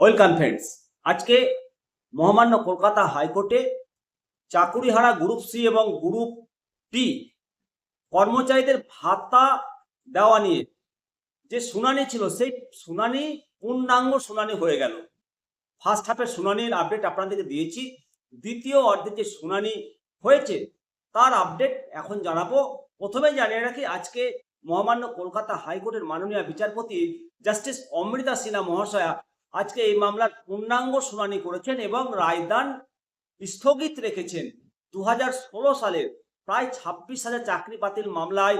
Welcome friends আজকে মহামান্য কলকাতা হাইকোর্টে চাকুরিহারা গ্রুপ সি এবং গ্রুপ টি কর্মচারীদের ভাতা দেওয়া নিয়ে যে শুনানি ছিল, সেই শুনানি, পূর্ণাঙ্গ শুনানি হয়ে গেল। ফার্স্ট হাফের শুনানির আপডেট আপনাদেরকে দিয়েছি। দ্বিতীয় অর্ধে যে শুনানি হয়েছে, তার আপডেট এখন জানাব। প্রথমে জানিয়ে রাখি, আজকে মহামান্য কলকাতা হাইকোর্টের মাননীয় বিচারপতি জাস্টিস অমৃতা সিনহা মহাশয়া আজকে এই মামলার পূর্ণাঙ্গ শুনানি করেছেন এবং রায়দান স্থগিত রেখেছেন। দু সালের প্রায় ছাব্বিশ হাজার চাকরি বাতিল মামলায়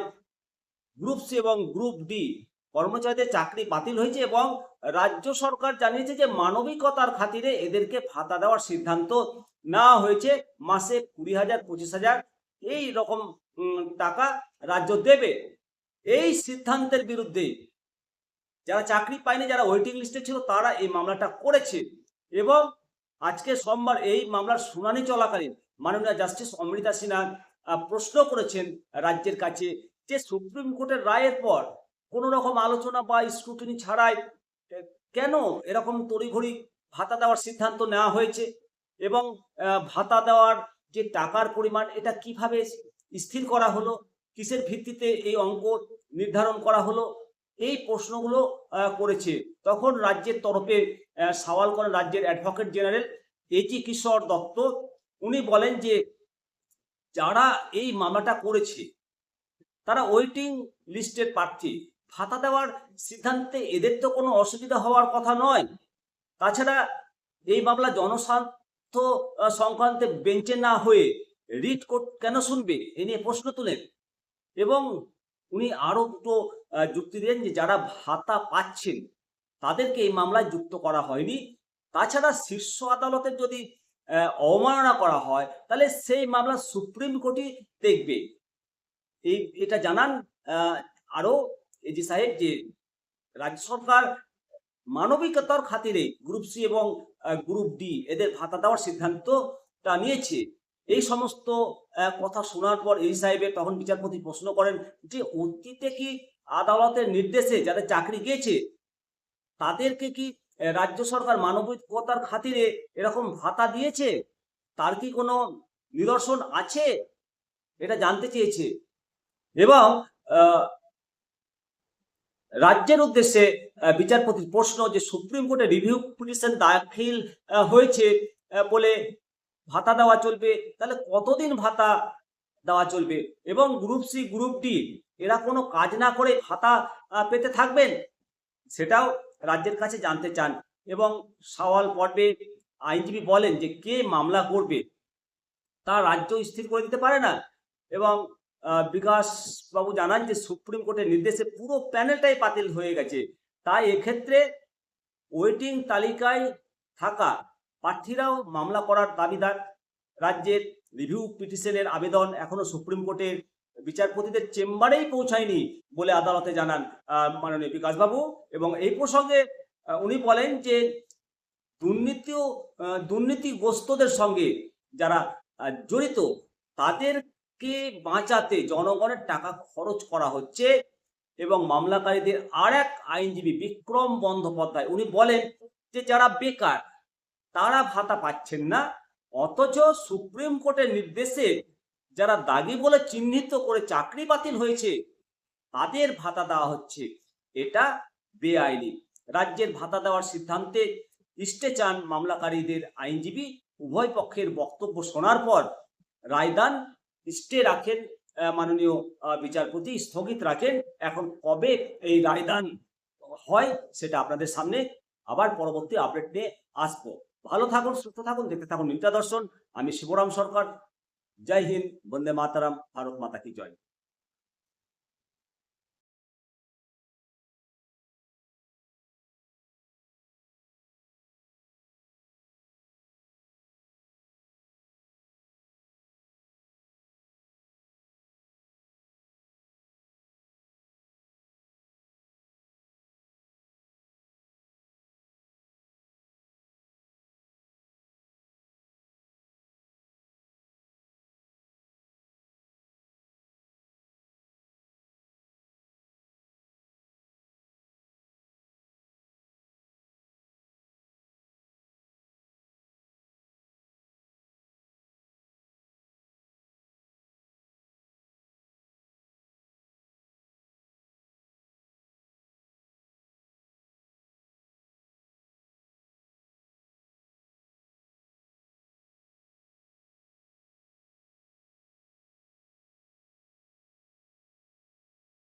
গ্রুপ সি এবং গ্রুপ ডি কর্মচারীদের চাকরি বাতিল হয়েছে এবং রাজ্য সরকার জানিয়েছে যে মানবিকতার খাতিরে এদেরকে ভাতা দেওয়ার সিদ্ধান্ত নেওয়া হয়েছে। মাসে কুড়ি হাজার, পঁচিশ হাজার এই রকম টাকা রাজ্য দেবে। এই সিদ্ধান্তের বিরুদ্ধে যারা চাকরি পায়নি, যারা ওয়েটিং লিস্টে ছিল, তারা এই মামলাটা করেছে। এবং আজকে সোমবার এই মামলার শুনানি চলাকালীন মাননীয় জাস্টিস অমৃতা সিনহা প্রশ্ন করেছেন রাজ্যের কাছে যে সুপ্রিম কোর্টের রায়ের পর কোনো রকম আলোচনা বা স্ক্রুটিনি ছাড়াই কেন এরকম তড়িঘড়ি ভাতা দেওয়ার সিদ্ধান্ত নেওয়া হয়েছে? এবং ভাতা দেওয়ার যে টাকার পরিমাণ, এটা কীভাবে স্থির করা হলো? কিসের ভিত্তিতে এই অঙ্ক নির্ধারণ করা হলো? এই প্রশ্নগুলো করেছে। তখন রাজ্যের তরফে সওয়াল করেন রাজ্যের advocate general AG Kishore Dutta. উনি বলেন যে, যারা এই মামলাটা করেছে, তারা ওয়েটিং লিস্টের প্রার্থী। ভাতা দেওয়ার সিদ্ধান্তে এদের তো কোনো অসুবিধা হওয়ার কথা নয়। তাছাড়া এই মামলা জনস্বার্থ সংক্রান্তে বেঞ্চে না হয়ে রিট কোর্ট কেন শুনবে? এ নিয়ে প্রশ্ন তুলেন। এবং উনি আরও দুটো যুক্তি দেন যে যারা ভাতা পাচ্ছেন, তাদেরকে এই মামলায় যুক্ত করা হয়নি। তাছাড়া শীর্ষ আদালতের যদি অবমাননা করা হয়, তাহলে সেই মামলা সুপ্রিম কোর্টই দেখবে। এই, এটা জানান আরও আরও এজি সাহেব যে রাজ্য সরকার মানবিকতার খাতিরে গ্রুপ সি এবং গ্রুপ ডি এদের ভাতা দেওয়ার সিদ্ধান্তটা নিয়েছে। এই সমস্ত কথা শোনার পর এই সাহেবের তখন বিচারপতি প্রশ্ন করেন যে অতীতে কি আদালতের নির্দেশে যাদের চাকরি গিয়েছে, তাদেরকে কি রাজ্য সরকার মানবিকতার খাতিরে এরকম ভাতা দিয়েছে? তার কি কোনো নিদর্শন আছে? এটা জানতে চেয়েছে। এবং রাজ্যের উদ্দেশ্যে বিচারপতির প্রশ্ন যে সুপ্রিম কোর্টে রিভিউ পিটিশন দাখিল হয়েছে বলে ভাতা দেওয়া চলবে, তাহলে কতদিন ভাতা দেওয়া চলবে? এবং গ্রুপ সি গ্রুপ ডি এরা কোনো কাজ না করে ভাতা পেতে থাকবেন? সেটাও রাজ্যের কাছে জানতে চান। এবং সওয়াল পর্বে আইনজীবী বলেন যে, কে মামলা করবে? তা রাজ্য স্থির করে দিতে পারে না। এবং বিকাশ বাবু জানান যে, সুপ্রিম কোর্টের নির্দেশে পুরো প্যানেলটাই বাতিল হয়ে গেছে। তাই এক্ষেত্রে ওয়েটিং তালিকায় থাকা প্রার্থীরাও মামলা করার দাবিদার। রাজ্যের রিভিউ পিটিশনের আবেদন এখনও সুপ্রিম কোর্টের বিচারপতিদের চেম্বারেই পৌঁছায়নি বলে আদালতে জানান মাননীয় বিকাশবাবু। এবং এই প্রসঙ্গে উনি বলেন যে, দুর্নীতি দুর্নীতিগ্রস্তদের সঙ্গে যারা জড়িত, তাদেরকে বাঁচাতে জনগণের টাকা খরচ করা হচ্ছে এবং মামলাকারীদের আর এক আইনজীবী বিক্রম বন্দ্যোপাধ্যায়, উনি বলেন যে, যারা বেকার তারা ভাতা পাচ্ছেন না। অথচ সুপ্রিম কোর্টের নির্দেশে যারা দাগি বলে চিহ্নিত করে চাকরি বাতিল হয়েছে, তাদের ভাতা দেওয়া হচ্ছে। এটা বেআইনি। রাজ্যের ভাতা দেওয়ার সিদ্ধান্তে ইস্টে চান মামলাকারীদের আইনজীবী উভয় পক্ষের বক্তব্য শোনার পর রায়দান স্টে রাখেন মাননীয় বিচারপতি, স্থগিত রাখেন। এখন কবে এই রায়দান হয় সেটা আপনাদের সামনে আবার পরবর্তী আপডেট নিয়ে আসব। ভালো থাকুন, সুস্থ থাকুন, দেখতে থাকুন নিত্যা দর্শন আমি শিবরাম সরকার। জয় হিন্দ, বন্দে মাতারাম, ভারত মাতা কি জয়।